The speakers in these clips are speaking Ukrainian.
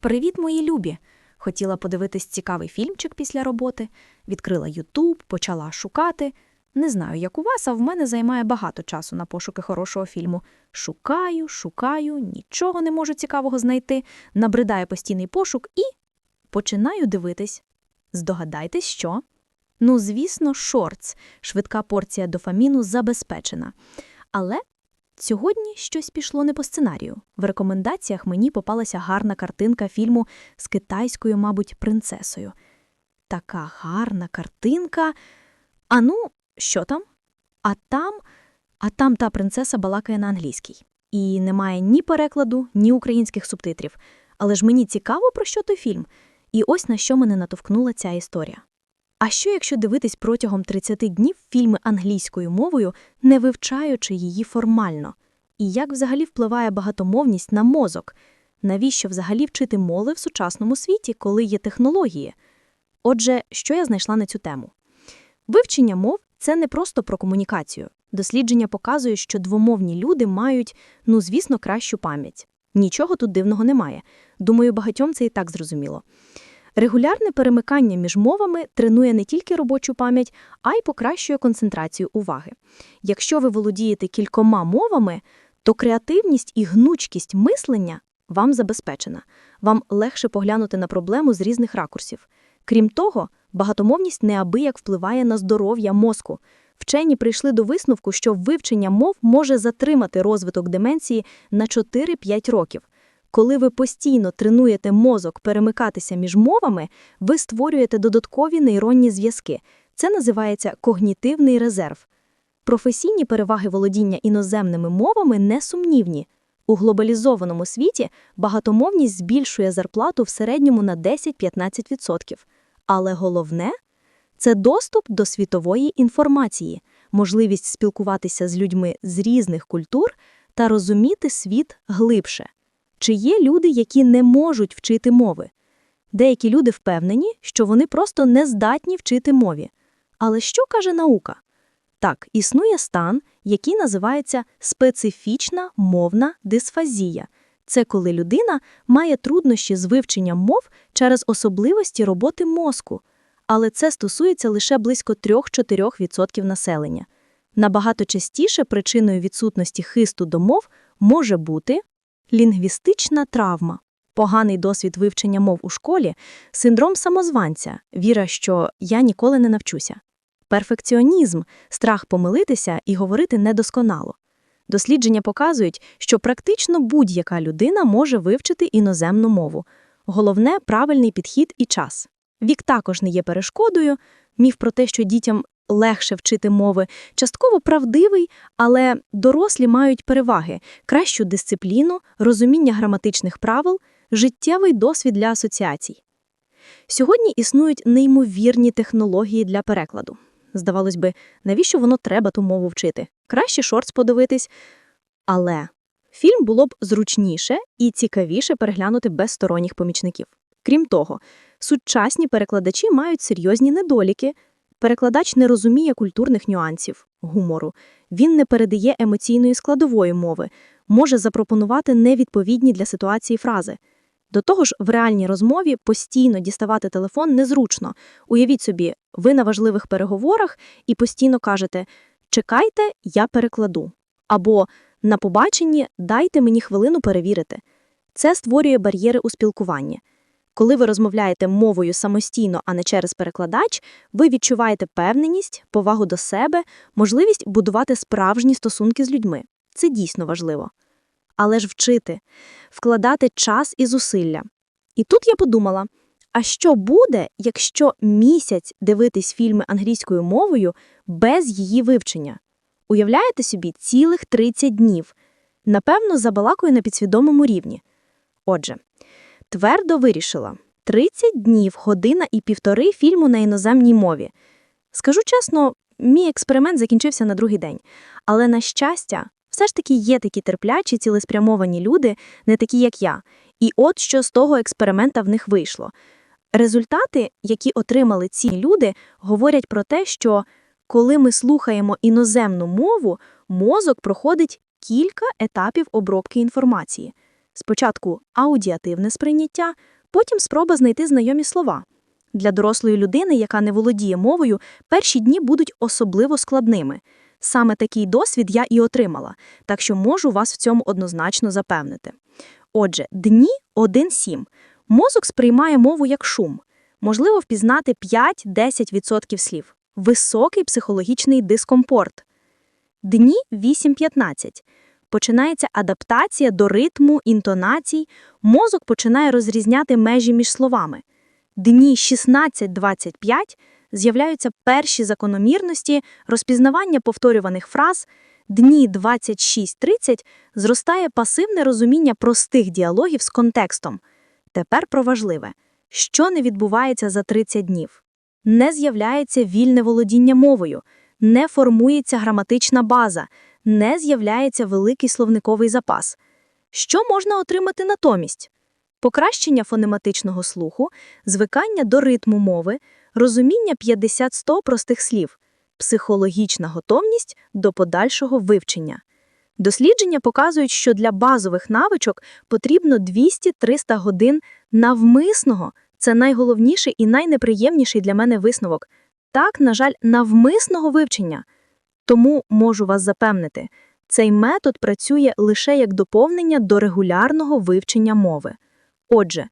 Привіт, мої любі! Хотіла подивитись цікавий фільмчик після роботи, відкрила Ютуб, почала шукати. Не знаю, як у вас, а в мене займає багато часу на пошуки хорошого фільму. Шукаю, шукаю, нічого не можу цікавого знайти, набридає постійний пошук і починаю дивитись. Здогадайтесь, що? Ну, звісно, шортс, швидка порція дофаміну забезпечена. Але Сьогодні щось пішло не по сценарію. В рекомендаціях мені попалася гарна картинка фільму з китайською, мабуть, принцесою. Така гарна картинка. А ну, що там? А там, а там та принцеса балакає на англійській. І немає ні перекладу, ні українських субтитрів. Але ж мені цікаво, про що той фільм. І ось на що мене натовкнула ця історія. А що, якщо дивитись протягом 30 днів фільми англійською мовою, не вивчаючи її формально? І як взагалі впливає багатомовність на мозок? Навіщо взагалі вчити мови в сучасному світі, коли є технології? Отже, що я знайшла на цю тему? Вивчення мов це не просто про комунікацію. Дослідження показує, що двомовні люди мають, ну, звісно, кращу пам'ять. Нічого тут дивного немає. Думаю, багатьом це і так зрозуміло. Регулярне перемикання між мовами тренує не тільки робочу пам'ять, а й покращує концентрацію уваги. Якщо ви володієте кількома мовами, то креативність і гнучкість мислення вам забезпечена. Вам легше поглянути на проблему з різних ракурсів. Крім того, багатомовність неабияк впливає на здоров'я мозку. Вчені прийшли до висновку, що вивчення мов може затримати розвиток деменції на 4-5 років. Коли ви постійно тренуєте мозок перемикатися між мовами, ви створюєте додаткові нейронні зв'язки. Це називається когнітивний резерв. Професійні переваги володіння іноземними мовами несумнівні. У глобалізованому світі багатомовність збільшує зарплату в середньому на 10-15%. Але головне це доступ до світової інформації, можливість спілкуватися з людьми з різних культур та розуміти світ глибше. Чи є люди, які не можуть вчити мови? Деякі люди впевнені, що вони просто не здатні вчити мові. Але що каже наука? Так, існує стан, який називається специфічна мовна дисфазія. Це коли людина має труднощі з вивченням мов через особливості роботи мозку, але це стосується лише близько 3-4% населення. Набагато частіше причиною відсутності хисту до мов може бути лінгвістична травма, поганий досвід вивчення мов у школі, синдром самозванця, віра, що я ніколи не навчуся перфекціонізм, страх помилитися і говорити недосконало. Дослідження показують, що практично будь-яка людина може вивчити іноземну мову. Головне правильний підхід і час. Вік також не є перешкодою. Міф про те, що дітям легше вчити мови, частково правдивий, але дорослі мають переваги, кращу дисципліну, розуміння граматичних правил, життєвий досвід для асоціацій. Сьогодні існують неймовірні технології для перекладу. Здавалось би, навіщо воно треба ту мову вчити? Краще шортс подивитись. Але фільм було б зручніше і цікавіше переглянути без сторонніх помічників. Крім того, сучасні перекладачі мають серйозні недоліки. Перекладач не розуміє культурних нюансів, гумору, він не передає емоційної складової мови, може запропонувати невідповідні для ситуації фрази. До того ж, в реальній розмові постійно діставати телефон незручно. Уявіть собі, ви на важливих переговорах і постійно кажете Чекайте, я перекладу. Або на побаченні дайте мені хвилину перевірити. Це створює бар'єри у спілкуванні. Коли ви розмовляєте мовою самостійно, а не через перекладач, ви відчуваєте певненість, повагу до себе, можливість будувати справжні стосунки з людьми. Це дійсно важливо але ж вчити, вкладати час і зусилля. І тут я подумала: а що буде, якщо місяць дивитись фільми англійською мовою без її вивчення? Уявляєте собі, цілих 30 днів. Напевно, забалакую на підсвідомому рівні. Отже, твердо вирішила 30 днів, година і півтори фільму на іноземній мові. Скажу чесно, мій експеримент закінчився на другий день, але, на щастя, все ж таки є такі терплячі, цілеспрямовані люди, не такі, як я. І от що з того експеримента в них вийшло. Результати, які отримали ці люди, говорять про те, що коли ми слухаємо іноземну мову, мозок проходить кілька етапів обробки інформації. Спочатку аудіативне сприйняття, потім спроба знайти знайомі слова. Для дорослої людини, яка не володіє мовою, перші дні будуть особливо складними. Саме такий досвід я і отримала, так що можу вас в цьому однозначно запевнити. Отже, дні 1-7. Мозок сприймає мову як шум. Можливо впізнати 5-10% слів. Високий психологічний дискомфорт. Дні 8-15. Починається адаптація до ритму, інтонацій. Мозок починає розрізняти межі між словами. Дні 16-25 з'являються перші закономірності, розпізнавання повторюваних фраз. Дні 26-30 зростає пасивне розуміння простих діалогів з контекстом. Тепер про важливе. Що не відбувається за 30 днів? Не з'являється вільне володіння мовою, не формується граматична база, не з'являється великий словниковий запас. Що можна отримати натомість? Покращення фонематичного слуху, звикання до ритму мови, розуміння 50-100 простих слів, психологічна готовність до подальшого вивчення. Дослідження показують, що для базових навичок потрібно 200-300 годин навмисного. Це найголовніший і найнеприємніший для мене висновок. Так, на жаль, навмисного вивчення. Тому можу вас запевнити, цей метод працює лише як доповнення до регулярного вивчення мови. Отже,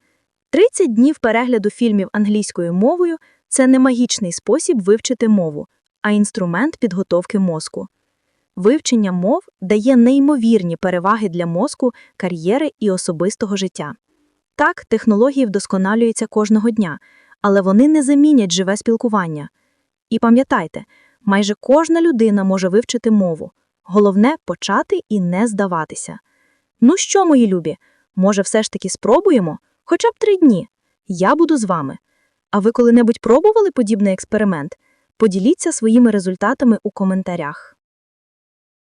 30 днів перегляду фільмів англійською мовою це не магічний спосіб вивчити мову, а інструмент підготовки мозку. Вивчення мов дає неймовірні переваги для мозку, кар'єри і особистого життя. Так, технології вдосконалюються кожного дня, але вони не замінять живе спілкування. І пам'ятайте, майже кожна людина може вивчити мову. Головне почати і не здаватися. Ну що, мої любі, може, все ж таки спробуємо? Хоча б три дні. Я буду з вами. А ви коли-небудь пробували подібний експеримент? Поділіться своїми результатами у коментарях.